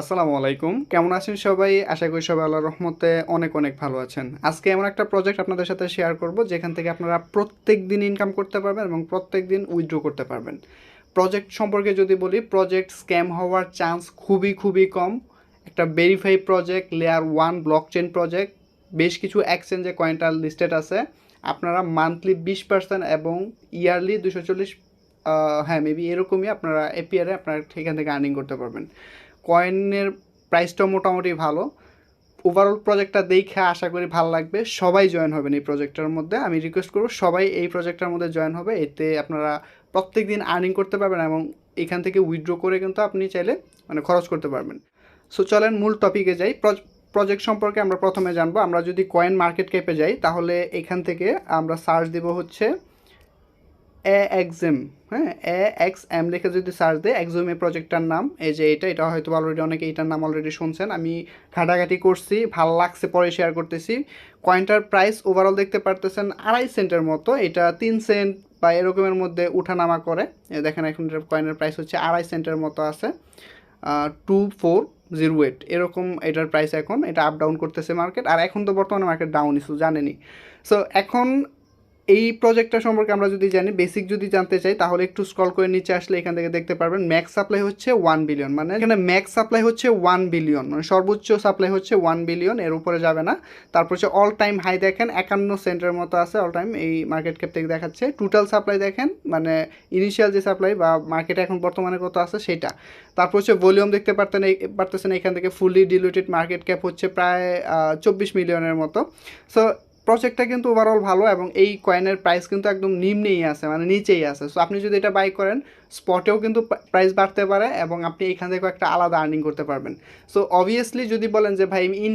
আসসালামু আলাইকুম। কেমন আছেন সবাই? আশা করি সবাই আল্লাহর রহমতে অনেক অনেক ভালো আছেন। আজকে এমন একটা প্রজেক্ট আপনাদের সাথে শেয়ার করব, যেখান থেকে আপনারা প্রত্যেক দিন ইনকাম করতে পারবেন এবং প্রত্যেক দিন উইথড্র করতে পারবেন। প্রজেক্ট সম্পর্কে যদি বলি প্রজেক্ট স্ক্যাম হওয়ার চান্স খুবই খুবই কম। একটা verify project layer one block chain project বেশ কিছু এক্সচেঞ্জে কয়েনটা লিস্টেড আছে। আপনারা মান্থলি বিশ পার্সেন্ট এবং ইয়ারলি দুশো চল্লিশ হ্যাঁ মেবি এরকমই আপনারা এপিআরে আপনারা এখান থেকে আর্নিং করতে পারবেন। কয়েনের প্রাইসটাও মোটামুটি ভালো। ওভারঅল প্রজেক্টটা দেখে আশা করি ভালো লাগবে। সবাই জয়েন হবেন এই প্রজেক্টটার মধ্যে। আমি রিকোয়েস্ট করব সবাই এই প্রজেক্টটার মধ্যে জয়েন হবে। এতে আপনারা প্রত্যেক দিন আর্নিং করতে পারবেন এবং এখান থেকে উইথড্র করে কিন্তু আপনি চাইলে মানে খরচ করতে পারবেন। সো চলেন মূল টপিকে যাই। প্রজেক্ট সম্পর্কে আমরা প্রথমে জানব। আমরা যদি কয়েন মার্কেট ক্যাপে যাই, তাহলে এখান থেকে আমরা সার্চ দেব হচ্ছে এ এক্সএম হ্যাঁ? এ এক্স এম লিখে যদি সার্চ দেয়, এক্সএম প্রজেক্টটার নাম, এই যে এটা এটা হয়তো অলরেডি অনেকে এটার নাম অলরেডি শুনছেন। আমি ঘাটাঘাটি করছি, ভালো লাগছে, পরে শেয়ার করতেছি। কয়েনটার প্রাইস ওভারঅল দেখতে পারতেছেন আড়াই সেন্টের মতো, এটা তিন সেন্ট বা এরকমের মধ্যে উঠানামা করে। দেখেন এখন কয়েনের প্রাইস হচ্ছে আড়াই সেন্টের মতো আছে। টু ফোর জিরো এইট এরকম এটার প্রাইস এখন, এটা আপ ডাউন করতেছে মার্কেট আর এখন তো বর্তমানে মার্কেট ডাউন ইস্যু জানেনি সো এখন এই প্রজেক্টটা সম্পর্কে আমরা যদি জানি বেসিক যদি জানতে চাই, তাহলে একটু স্ক্রল করে নিচে আসলে এখান থেকে দেখতে পারবেন ম্যাক্স সাপ্লাই হচ্ছে ওয়ান বিলিয়ন মানে এখানে ম্যাক্স সাপ্লাই হচ্ছে ওয়ান বিলিয়ন মানে সর্বোচ্চ সাপ্লাই হচ্ছে ওয়ান বিলিয়ন এর উপরে যাবে না। তারপর হচ্ছে অল টাইম হাই দেখেন, একান্ন সেন্টের মতো আছে অল টাইম এই মার্কেট ক্যাপ থেকে দেখাচ্ছে। টোটাল সাপ্লাই দেখেন মানে ইনিশিয়াল যে সাপ্লাই বা মার্কেটে এখন বর্তমানে কত আছে, সেটা। তারপর হচ্ছে ভলিউম দেখতে পারতেন পারতেছেন এখান থেকে ফুললি ডিলুটেড মার্কেট ক্যাপ হচ্ছে প্রায় চব্বিশ মিলিয়নের মতো। সো প্রজেক্টটা কিন্তু ওভারঅল ভালো এবং এই কয়েনের প্রাইস কিন্তু একদম নিম্নেই আছে মানে নিচেই আছে। সো আপনি যদি এটা বাই করেন স্পটেও কিন্তু প্রাইস বাড়তে পারে এবং আপনি এখান থেকেও একটা আলাদা আর্নিং করতে পারবেন। সো অবভিয়াসলি যদি বলেন যে, ভাই ইন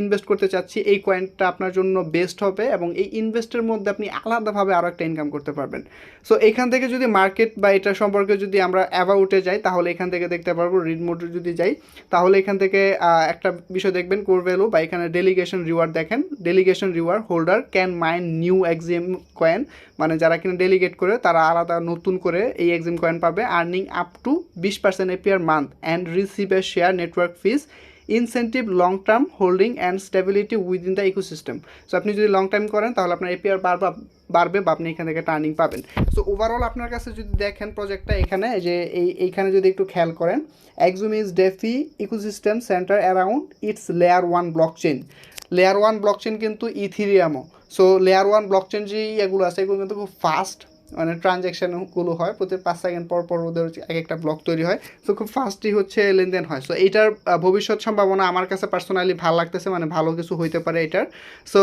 ইনভেস্ট করতে চাচ্ছি, এই কয়েনটা আপনার জন্য বেস্ট হবে এবং এই ইনভেস্টের মধ্যে আপনি আলাদাভাবে আরও একটা ইনকাম করতে পারবেন। সো এখান থেকে যদি মার্কেট বা এটা সম্পর্কে যদি আমরা অ্যাবাউটে যাই, তাহলে এখান থেকে দেখতে পারব রিড মোডে যদি যাই, তাহলে এখান থেকে একটা বিষয় দেখবেন কোর ভ্যালু বা এখানে ডেলিগেশন রিওয়ার্ড দেখেন। Delegation reward holder can mine new Exim coin মানে যারা কিনা ডেলিগেট করে, তারা আলাদা নতুন করে এই এক্সিম কয়েন পাবে আর্নিং আপ টু বিশ percent APR month and receive a share network fees incentive long term holding and stability within the ecosystem so আপনি যদি লং টাইম করেন, তাহলে আপনার এপিআর বারবার বাড়বে বা আপনি এখান থেকে টার্নিং পাবেন। সো ওভারঅল আপনার কাছে যদি দেখেন প্রজেক্টটা এখানে যে এই, এইখানে যদি একটু খেয়াল করেন Exum is DeFi ecosystem centre around its layer one block chain layer one block chain কিন্তু ইথিরিয়ামও so layer one block chain যে এগুলো আছে, এগুলো কিন্তু খুব ফাস্ট মানে ট্রানজ্যাকশানগুলো হয়, প্রতি পাঁচ সেকেন্ড পর পর ওদের এক একটা ব্লক তৈরি হয়। সো খুব ফাস্টই হচ্ছে লেনদেন হয়। সো এইটার ভবিষ্যৎ সম্ভাবনা আমার কাছে পার্সোনালি ভালো লাগতেছে মানে ভালো কিছু হইতে পারে এটার। সো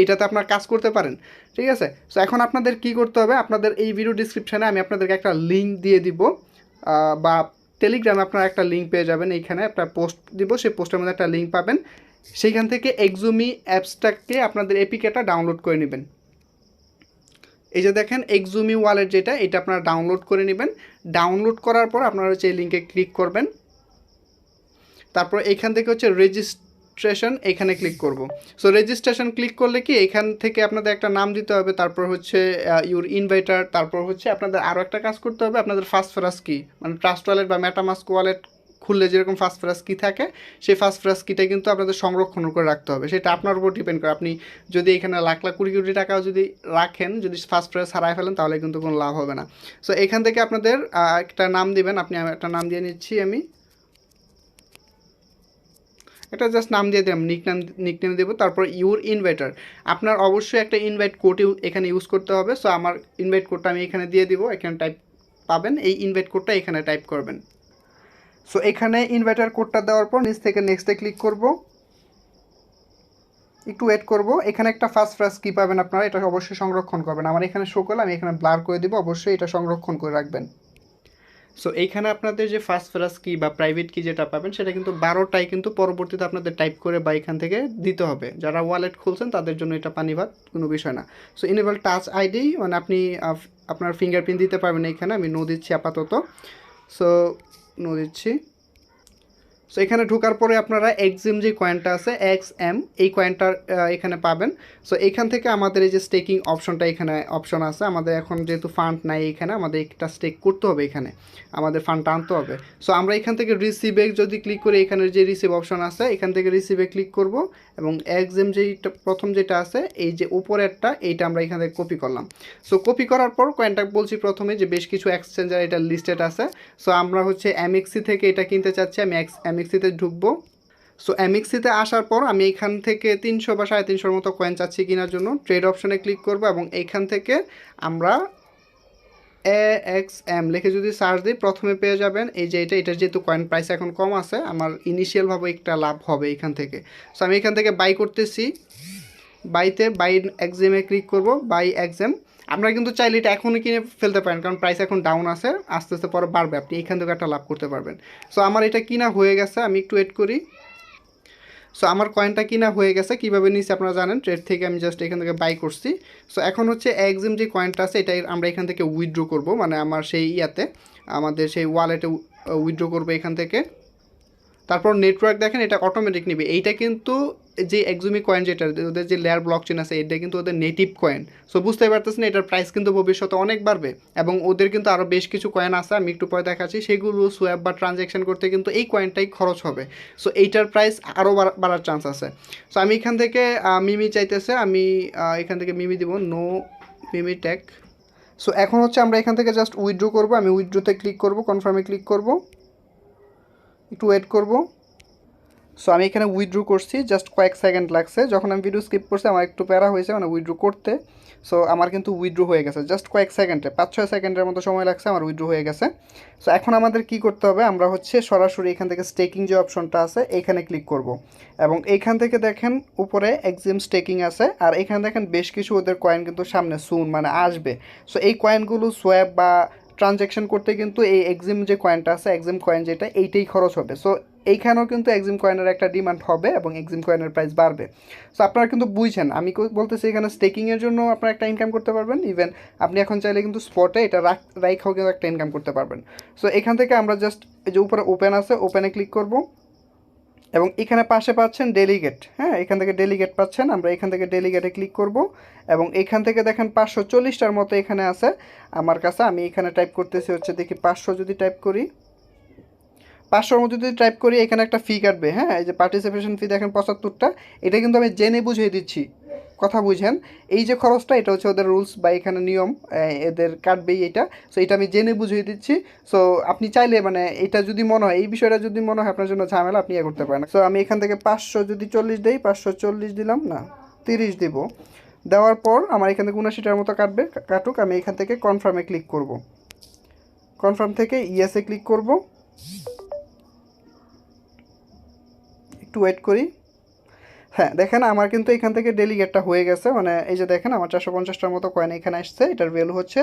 এইটাতে আপনার কাজ করতে পারেন, ঠিক আছে? সো এখন আপনাদের কি করতে হবে? আপনাদের এই ভিডিও ডিসক্রিপশানে আমি আপনাদেরকে একটা লিঙ্ক দিয়ে দিব। বা টেলিগ্রামে আপনারা একটা লিঙ্ক পেয়ে যাবেন, এইখানে একটা পোস্ট দিব, সেই পোস্টের মধ্যে একটা লিঙ্ক পাবেন। সেইখান থেকে এক্সুমি অ্যাপসটাকে আপনাদের এপিকেটা ডাউনলোড করে নেবেন। এই যে দেখেন এক্সুমি ওয়ালেট যেটা, এটা আপনারা ডাউনলোড করে নেবেন। ডাউনলোড করার পর আপনারা হচ্ছে এই লিঙ্কে ক্লিক করবেন। তারপর এখান থেকে হচ্ছে রেজিস্ট্রেশন এখানে ক্লিক করব। সো রেজিস্ট্রেশন ক্লিক করলে কি এখান থেকে আপনাদের একটা নাম দিতে হবে, তারপর হচ্ছে ইউর ইনভাইটার তারপর হচ্ছে আপনাদের আরও একটা কাজ করতে হবে, আপনাদের ফার্স্ট ফেরাস কি? মানে ট্রাস্ট ওয়ালেট বা ম্যাটামাস্ক ওয়ালেট খুললে যেরকম ফার্স্ট ফ্রাস কি থাকে, সেই ফার্স্ট ফ্রাস কিটা কিন্তু আপনাদের সংরক্ষণ করে রাখতে হবে। সেটা আপনার উপর ডিপেন্ড করে। আপনি যদি এখানে লাখ লাখ কুড়ি কোটি টাকাও যদি রাখেন, যদি ফার্স্ট ফ্রাস হারাই ফেলেন, তাহলে কিন্তু কোনো লাভ হবে না। সো এখান থেকে আপনাদের একটা নাম দিবেন। আপনি একটা নাম দিয়ে নিচ্ছি আমি। এটা জাস্ট নাম দিয়ে দিলাম নিক নাম নিক নেম দেবো। তারপর ইউর ইনভাইটার আপনার অবশ্যই একটা ইনভাইট কোড এখানে ইউজ করতে হবে। সো আমার ইনভাইট কোডটা আমি এখানে দিয়ে দিব। এখানে টাইপ পাবেন। এই ইনভাইট কোডটা এখানে টাইপ করবেন। সো এখানে ইনভার্টার কোডটা দেওয়ার পর নিচ থেকে নেক্সটে ক্লিক করব। একটু ওয়েট করব। এখানে একটা ফার্স্ট ফ্রাস কি পাবেন আপনারা, এটা অবশ্যই সংরক্ষণ করবেন। আমার এখানে শো করলে আমি এখানে ব্লার করে দেবো, অবশ্যই এটা সংরক্ষণ করে রাখবেন। সো এইখানে আপনাদের যে ফার্স্ট ফ্রাস কি বা প্রাইভেট কি যেটা পাবেন, সেটা কিন্তু বারোটাই কিন্তু পরবর্তীতে আপনাদের টাইপ করে বা এখান থেকে দিতে হবে। যারা ওয়ালেট খুলছেন, তাদের জন্য এটা পানিভাত কোনো বিষয় না। সো ইনেবল টাচ আইডি মানে আপনি আপনার ফিঙ্গারপ্রিন্ট দিতে পারবেন এখানে, আমি নো দিচ্ছি আপাতত। সো নো দিচ্ছি। সো এখানে ঢোকার পরে আপনারা এক্সিম যে কয়েনটা আছে এক্স এম এই কয়েনটার এখানে পাবেন। সো এখান থেকে আমাদের এই যে স্টেকিং অপশনটা এখানে অপশন আছে। আমাদের এখন যেহেতু ফান্ড নাই এখানে, আমাদের একটা স্টেক করতে হবে এখানে। আমাদের ফান্ডটা আনতে হবে। সো আমরা এখান থেকে রিসিভে যদি ক্লিক করি, এখানে যে রিসিভ অপশন আছে, এখান থেকে রিসিভে ক্লিক করব। এবং এক্সএম যেইটা প্রথম যেটা আছে, এই যে উপরেরটা, এইটা আমরা এখান থেকে কপি করলাম। সো কপি করার পর কয়েনটা বলছি প্রথমে যে বেশ কিছু এক্সচেঞ্জার এটা লিস্টেড আছে। সো আমরা হচ্ছে এমএক্সি থেকে এটা কিনতে চাচ্ছি, আমি এক্স এমএক্সিতে ঢুকবো। সো এমএক্সিতে আসার পর আমি এখান থেকে তিনশো বা সাড়ে তিনশোর মতো কয়েন চাচ্ছি কেনার জন্য। ট্রেড অপশনে ক্লিক করব এবং এইখান থেকে আমরা এ এক্স এম লিখে যদি সার্চ দিই, প্রথমে পেয়ে যাবেন এই যে এটা, এটার যেহেতু কয়েন প্রাইস এখন কম আছে, আমার ইনিশিয়ালভাবে একটা লাভ হবে এখান থেকে। সো আমি এখান থেকে বাই করতেছি। বাইতে বাই এক্সামে ক্লিক করব বাই এক্সাম আপনারা কিন্তু চাইলে এটা এখনই কিনে ফেলতে পারেন, কারণ প্রাইস এখন ডাউন আছে, আস্তে আস্তে পরে বাড়বে, আপনি এখান থেকে একটা লাভ করতে পারবেন। সো আমার এটা কিনা হয়ে গেছে, আমি একটু ওয়েট করি। সো আমার কয়েনটা কিনা হয়ে গেছে, কীভাবে নিচ্ছি আপনারা জানেন ট্রেড থেকে আমি জাস্ট এখান থেকে বাই করছি। সো এখন হচ্ছে একজিম যে কয়েনটা আছে, এটাই আমরা এখান থেকে উইথড্র করব মানে আমার সেই ইয়াতে, আমাদের সেই ওয়ালেটে উইথড্র করব এখান থেকে। তারপর নেটওয়ার্ক দেখেন, এটা অটোমেটিক নেবে। এইটা কিন্তু যে এক্সুমি কয়েন যেটা, ওদের যে লেয়ার ব্লক চেন আছে, এটা কিন্তু ওদের নেটিভ কয়েন সো বুঝতে পারতেছেন, এটার প্রাইস কিন্তু ভবিষ্যতে অনেক বাড়বে। এবং ওদের কিন্তু আরও বেশ কিছু কয়েন আছে, আমি একটু পরে দেখাচ্ছি। সেগুলো সোয়াপ বা ট্রানজ্যাকশন করতে কিন্তু এই কয়েনটাই খরচ হবে। সো এইটার প্রাইস আরও বাড়ার চান্স আছে। সো আমি এখান থেকে মিমি চাইতেছে, আমি এখান থেকে মিমি দিব নো মিমি ট্যাগ সো এখন হচ্ছে আমরা এখান থেকে জাস্ট উইথড্র করব, আমি উইথড্রোতে ক্লিক করব কনফার্মে ক্লিক করব। একটু ওয়েট করব। সো আমি এখানে উইথড্র করছি জাস্ট কয়েক সেকেন্ড লাগছে। যখন আমি ভিডিও স্কিপ করছি, আমার একটু প্যারা হয়েছে মানে উইথড্র করতে। সো আমার কিন্তু উইথড্র হয়ে গেছে জাস্ট কয়েক সেকেন্ডে পাঁচ ছয় সেকেন্ডের মতো সময় লাগছে, আমার উইথড্র হয়ে গেছে। সো এখন আমাদের কি করতে হবে, আমরা হচ্ছে সরাসরি এখান থেকে স্টেকিং যে অপশনটা আছে এইখানে ক্লিক করব। এবং এইখান থেকে দেখেন, উপরে এক্সিম স্টেকিং আছে, আর এখানে দেখেন বেশ কিছু ওদের কয়েন কিন্তু সামনে সুন মানে আসবে। সো এই কয়েনগুলো সোয়াব বা ট্রানজ্যাকশন করতে কিন্তু এই এক্সিম যে কয়েনটা আছে এক্সিম কয়েন যেটা, এইটাই খরচ হবে। সো এইখানেও কিন্তু এক্সিম কয়েনের একটা ডিমান্ড হবে এবং এক্সিম কয়েনের প্রাইস বাড়বে। সো আপনারা কিন্তু বুঝছেন আমি বলতেছি এখানে স্টেকিংয়ের জন্য আপনারা একটা ইনকাম করতে পারবেন ইভেন আপনি এখন চাইলে কিন্তু স্পটে এটা রাখ রাইখাও কিন্তু একটা ইনকাম করতে পারবেন। সো এখান থেকে আমরা জাস্ট যে উপরে ওপেন আছে ওপেনে ক্লিক করব। এবং এখানে পাশে পাচ্ছেন ডেলিগেট হ্যাঁ এখান থেকে ডেলিগেট পাচ্ছেন। আমরা এখান থেকে ডেলিগেটে ক্লিক করব এবং এখান থেকে দেখেন পাঁচশো চল্লিশটার মতো এখানে আছে। আমার কাছে আমি এখানে টাইপ করতেছি হচ্ছে দেখি পাঁচশো যদি টাইপ করি। পাঁচশোর মধ্যে যদি টাইপ করি, এখানে একটা ফি কাটবে হ্যাঁ? এই যে পার্টিসিপেশন ফি দেখেন পঁচাত্তরটা, এটা কিন্তু আমি জেনে বুঝিয়ে দিচ্ছি। কথা বুঝেন? এই যে খরচটা, এটা হচ্ছে ওদের রুলস বা এখানে নিয়ম এদের কাটবেই এটা। সো এটা আমি জেনে বুঝিয়ে দিচ্ছি। সো আপনি চাইলে মানে এটা যদি মনে হয়, এই বিষয়টা যদি মনে হয় আপনার জন্য ঝামেলা, আপনি ইয়ে করতে পারেন। সো আমি এখান থেকে পাঁচশো যদি চল্লিশ দিই, পাঁচশো চল্লিশ দিলাম, না, তিরিশ দিব। দেওয়ার পর আমার এখান থেকে উনাশিটার মতো কাটবে কাটুক, আমি এখান থেকে কনফার্মে ক্লিক করব। কনফার্ম থেকে ইয়েসে ক্লিক করব। একটু ওয়েট করি। হ্যাঁ দেখেন আমার কিন্তু এখান থেকে ডেলিগেটটা হয়ে গেছে। মানে এই যে দেখেন আমার চারশো পঞ্চাশটার মতো কয়েন এখানে আসছে। এটার ভ্যালু হচ্ছে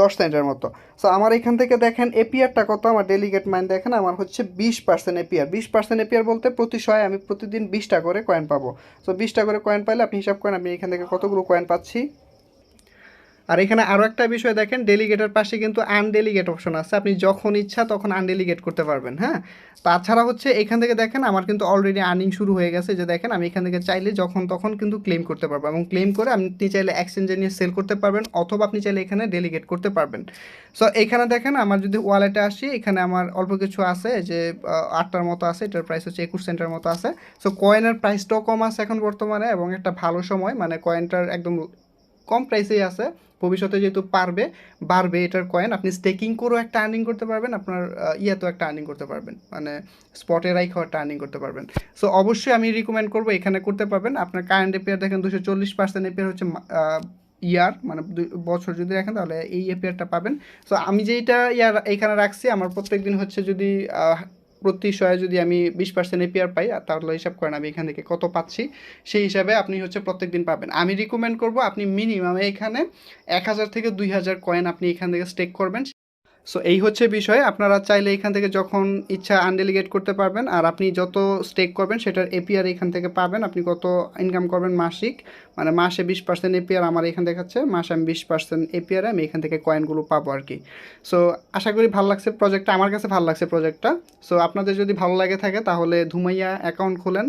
দশ সেন্টের মতো। সো আমার এখান থেকে দেখেন এপিআরটা কত? আমার ডেলিগেট মাইন দেখেন, আমার হচ্ছে বিশ পার্সেন্ট এপিআর বিশ পার্সেন্ট এপিআর বলতে প্রতি শয়ে আমি প্রতিদিন বিশটা করে কয়েন পাবো। সো বিশটা করে কয়েন পাইলে আপনি হিসাব করেন, আমি এখান থেকে কতগুলো কয়েন পাচ্ছি? আর এখানে আরও একটা বিষয় দেখেন ডেলিগেটের পাশে কিন্তু আনডেলিগেট অপশন আছে। আপনি যখন ইচ্ছা তখন আনডেলিগেট করতে পারবেন হ্যাঁ? তাছাড়া হচ্ছে এখান থেকে দেখেন, আমার কিন্তু অলরেডি আর্নিং শুরু হয়ে গেছে যে দেখেন, আমি এখান থেকে চাইলে যখন তখন কিন্তু ক্লেম করতে পারব এবং ক্লেম করে আপনি চাইলে এক্সচেঞ্জে নিয়ে সেল করতে পারবেন অথবা আপনি চাইলে এখানে ডেলিগেট করতে পারবেন। সো এখানে দেখেন, আমার যদি ওয়ালেটে আসি, এখানে আমার অল্প কিছু আছে যে আটটার মতো আছে, এটার প্রাইস হচ্ছে একুশ সেন্টের মতো আছে। সো কয়েনের প্রাইসটাও কম আছে এখন বর্তমানে এবং একটা ভালো সময় মানে কয়েনটার একদম কম প্রাইসেই আছে। ভবিষ্যতে যেহেতু পারবে, বাড়বে এটার কয়েন আপনি স্টেকিং করেও একটা আর্নিং করতে পারবেন, আপনার ইয়াতেও একটা আর্নিং করতে পারবেন। মানে স্পটে রাইখাও একটা আর্নিং করতে পারবেন। সো অবশ্যই আমি রিকমেন্ড করব, এখানে করতে পারবেন। আপনার কারেন্ট এপিয়ার দেখেন দুশো চল্লিশ পার্সেন্ট এপিয়ার হচ্ছে ইয়ার মানে বছর যদি রাখেন তাহলে এই এপিয়ারটা পাবেন। সো আমি যেইটা ইয়ার এখানে রাখছি, আমার প্রত্যেক দিন হচ্ছে যদি প্রতি শয়ে যদি আমি বিশ পার্সেন্ট এপিআর পাই তাহলে হিসাব করেন আমি এখান থেকে কত পাচ্ছি, সেই হিসাবে আপনি হচ্ছে প্রত্যেক দিন পাবেন। আমি রিকমেন্ড করব আপনি মিনিমাম এখানে এক হাজার থেকে দুই হাজার কয়েন আপনি এখান থেকে স্টেক করবেন। সো এই হচ্ছে বিষয় আপনারা চাইলে এখান থেকে যখন ইচ্ছা আনডেলিগেট করতে পারবেন, আর আপনি যত স্টেক করবেন সেটার এপিআর এখান থেকে পাবেন। আপনি কত ইনকাম করবেন মাসিক মানে মাসে বিশ পার্সেন্ট এপিআর আমার এখান দেখাচ্ছে মাসে আমি বিশ পার্সেন্ট এপিআর আমি এখান থেকে কয়েনগুলো পাবো আর কি। সো আশা করি ভালো লাগছে প্রজেক্টটা আমার কাছে ভালো লাগছে প্রজেক্টটা সো আপনাদের যদি ভালো লাগে থাকে তাহলে ধুমাইয়া অ্যাকাউন্ট খুলেন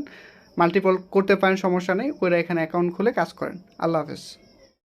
মাল্টিপল করতে পারেন, সমস্যা নেই ওরা এখানে অ্যাকাউন্ট খুলে কাজ করেন। আল্লাহ হাফেজ।